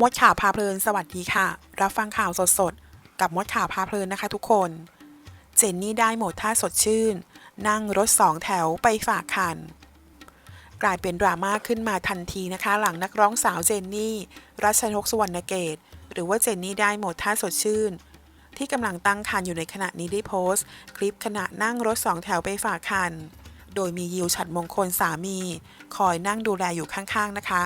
มดข่าวพาเพลินสวัสดีค่ะ รับฟังข่าวสดๆ กับมดข่าวพาเพลินนะคะทุกคน เจนนี่ได้หมดท่าสดชื่น นั่งรถสองแถวไปฝากคัน กลายเป็นดราม่าขึ้นมาทันทีนะคะ หลังนักร้องสาวเจนนี่ รัชนกสุวรรณเกต หรือว่าเจนนี่ได้หมดท่าสดชื่น ที่กำลังตั้งครรภ์อยู่ในขณะนี้ได้โพสต์ คลิปขณะนั่งรถสองแถวไปฝากคัน โดยมียิวฉัดมงคลสามี คอยนั่งดูแลอยู่ข้างๆนะคะ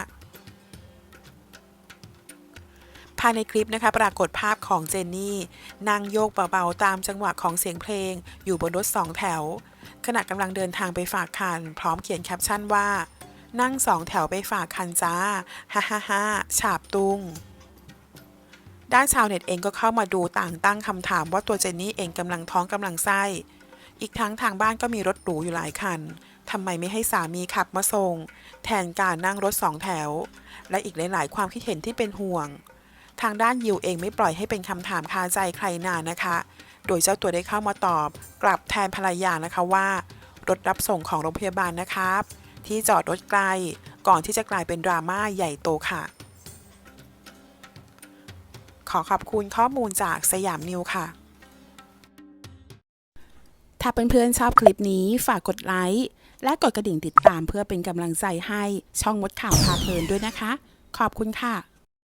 ภายในคลิปนะคะปรากฏภาพของเจนนี่นั่งโยกเบาๆตามจังหวะของเสียงเพลง อยู่บนรถสองแถว ขณะกำลังเดินทางไปฝากคัน พร้อมเขียนแคปชั่นว่า นั่งสองแถวไปฝากคันจ้าฮ่าฮ่าฮ่าฉาบตุงด้านชาวเน็ตเองก็เข้ามาดูต่างตั้งคำถามว่าตัวเจนนี่เองกำลังท้องกำลังไส้ อีกทั้งทางบ้านก็มีรถหรูอยู่หลายคันทำไมไม่ให้สามีขับมาส่ง แทนการนั่งรถสองแถว และอีกหลาย ๆ ความคิดเห็นที่เป็นห่วง ทางด้านยิวเองไม่ปล่อยให้เป็นคำถามคาใจใครนานนะคะ โดยเจ้าตัวได้เข้ามาตอบ กลับแทนภรรยานะคะว่า รถรับส่งของโรงพยาบาลนะครับ ที่จอดรถไกล ก่อนที่จะกลายเป็นดราม่าใหญ่โตค่ะ ขอขอบคุณข้อมูลจากสยามนิวค่ะ ถ้าเพื่อนๆชอบคลิปนี้ฝากกดไลค์และกดกระดิ่งติดตามเพื่อเป็นกำลังใจให้ช่องมดข่าวพาเพลินด้วยนะคะ ขอบคุณค่ะ